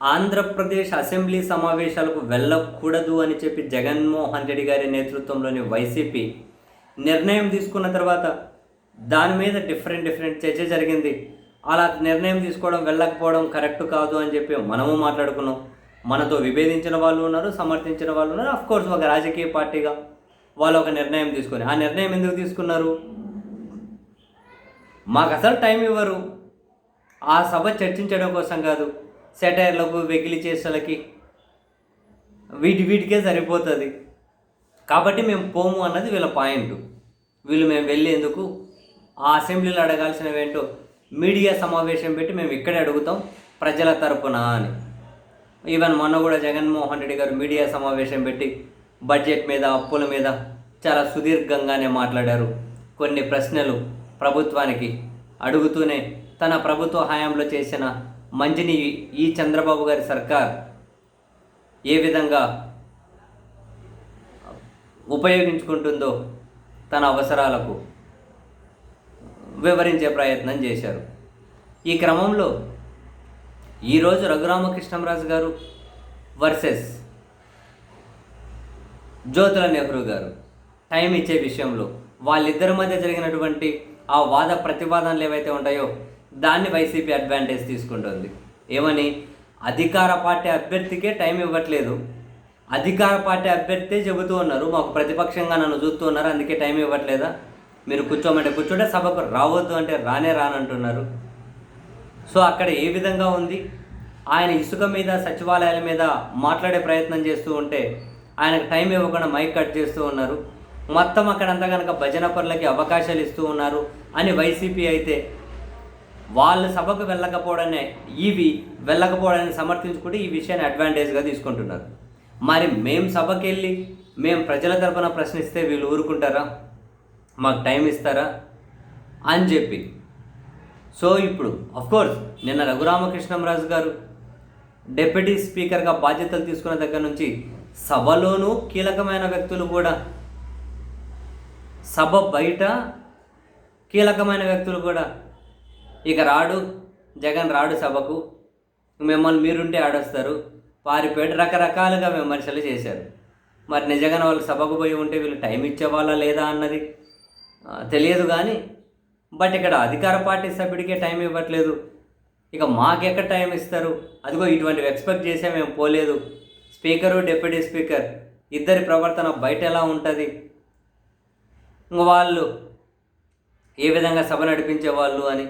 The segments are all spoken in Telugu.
ఆంధ్రప్రదేశ్ అసెంబ్లీ సమావేశాలకు వెళ్ళకూడదు అని చెప్పి జగన్మోహన్ రెడ్డి గారి నేతృత్వంలోని వైసీపీ నిర్ణయం తీసుకున్న తర్వాత దాని మీద డిఫరెంట్ డిఫరెంట్ చర్చ జరిగింది. అలా నిర్ణయం తీసుకోవడం వెళ్ళకపోవడం కరెక్ట్ కాదు అని చెప్పి మనము మాట్లాడుకున్నాం. మనతో విభేదించిన వాళ్ళు ఉన్నారు సమర్థించిన వాళ్ళు ఉన్నారు. అఫ్ కోర్స్ ఒక రాజకీయ పార్టీగా వాళ్ళు ఒక నిర్ణయం తీసుకొని ఆ నిర్ణయం ఎందుకు తీసుకున్నారు? మాకు అసలు టైం ఇవ్వరు. ఆ సభ చర్చించడం కోసం కాదు. సెటైర్లకు వెకిలి చేసలకి వీటి వీటికే సరిపోతుంది. కాబట్టి మేము పోము అన్నది వీళ్ళ పాయింట్. వీళ్ళు మేము వెళ్ళేందుకు ఆ అసెంబ్లీలో అడగాల్సినవేంటో మీడియా సమావేశం పెట్టి మేము ఇక్కడే అడుగుతాం ప్రజల తరపున అని. ఈవెన్ మొన్న కూడా జగన్మోహన్ రెడ్డి గారు మీడియా సమావేశం పెట్టి బడ్జెట్ మీద అప్పుల మీద చాలా సుదీర్ఘంగానే మాట్లాడారు. కొన్ని ప్రశ్నలు ప్రభుత్వానికి అడుగుతూనే తన ప్రభుత్వ హయాంలో చేసిన మంచిని ఈ చంద్రబాబు గారి సర్కార్ ఏ విధంగా ఉపయోగించుకుంటుందో తన అవసరాలకు వివరించే ప్రయత్నం చేశారు. ఈ క్రమంలో ఈరోజు రఘురామకృష్ణంరాజు గారు వర్సెస్ జ్యోతుల నెహ్రూ గారు టైం ఇచ్చే విషయంలో వాళ్ళిద్దరి మధ్య జరిగినటువంటి ఆ వాద ప్రతివాదనలు ఏవైతే ఉంటాయో దాన్ని వైసీపీ అడ్వాంటేజ్ తీసుకుంటుంది. ఏమని? అధికార పార్టీ అభ్యర్థికే టైం ఇవ్వట్లేదు. అధికార పార్టీ అభ్యర్థి చెబుతూ ఉన్నారు. మాకు ప్రతిపక్షంగా నన్ను చూస్తూ ఉన్నారు. అందుకే టైం ఇవ్వట్లేదా? మీరు కూర్చోమంటే కూర్చోంటే సభకు రావద్దు అంటే రానే రానంటున్నారు. సో అక్కడ ఏ విధంగా ఉంది? ఆయన ఇసుక మీద సచివాలయాల మీద మాట్లాడే ప్రయత్నం చేస్తూ ఉంటే ఆయనకు టైం ఇవ్వకుండా మైక్ కట్ చేస్తూ ఉన్నారు. మొత్తం అక్కడంతా కనుక భజన పనులకి అవకాశాలు ఇస్తూ ఉన్నారు అని వైసీపీ అయితే వాళ్ళు సభకు వెళ్ళకపోవడమే ఇవి వెళ్ళకపోవడాన్ని సమర్థించుకుంటే ఈ విషయాన్ని అడ్వాంటేజ్గా తీసుకుంటున్నారు. మరి మేము సభకి వెళ్ళి మేము ప్రజల తరపున ప్రశ్నిస్తే వీళ్ళు ఊరుకుంటారా? మాకు టైం ఇస్తారా? అని చెప్పి. సో ఇప్పుడు కోర్స్ నిన్న రఘురామకృష్ణంరాజు గారు డిప్యూటీ స్పీకర్గా బాధ్యతలు తీసుకున్న దగ్గర నుంచి సభలోనూ కీలకమైన వ్యక్తులు కూడా సభ బయట కీలకమైన వ్యక్తులు కూడా ఇక రాడు జగన్ రాడు సభకు. మిమ్మల్ని మీరుంటే ఆడొస్తారు. వారి పేట రకరకాలుగా విమర్శలు చేశారు. మరి నిజంగా వాళ్ళు సభకు పోయి ఉంటే వీళ్ళు టైం ఇచ్చేవాళ్ళా లేదా అన్నది తెలియదు కానీ బట్ ఇక్కడ అధికార పార్టీ సభ్యుడికే టైం ఇవ్వట్లేదు. ఇక మాకెక్కడ టైం ఇస్తారు? అదిగో ఇటువంటివి ఎక్స్పెక్ట్ చేసే మేము పోలేదు. స్పీకరు డిప్యూటీ స్పీకర్ ఇద్దరి ప్రవర్తన బయట ఎలా ఉంటుంది? ఇంక వాళ్ళు ఏ విధంగా సభ నడిపించే వాళ్ళు అని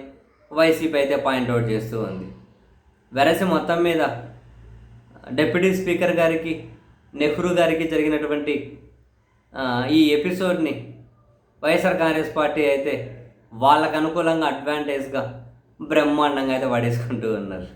వైసీపీ అయితే పాయింట్అవుట్ చేస్తూ ఉంది. వెరసి మొత్తం మీద డిప్యూటీ స్పీకర్ గారికి నెహ్రూ గారికి జరిగినటువంటి ఈ ఎపిసోడ్ని వైఎస్ఆర్ కాంగ్రెస్ పార్టీ అయితే వాళ్ళకు అనుకూలంగా అడ్వాంటేజ్గా బ్రహ్మాండంగా అయితే పడేసుకుంటూ ఉన్నారు.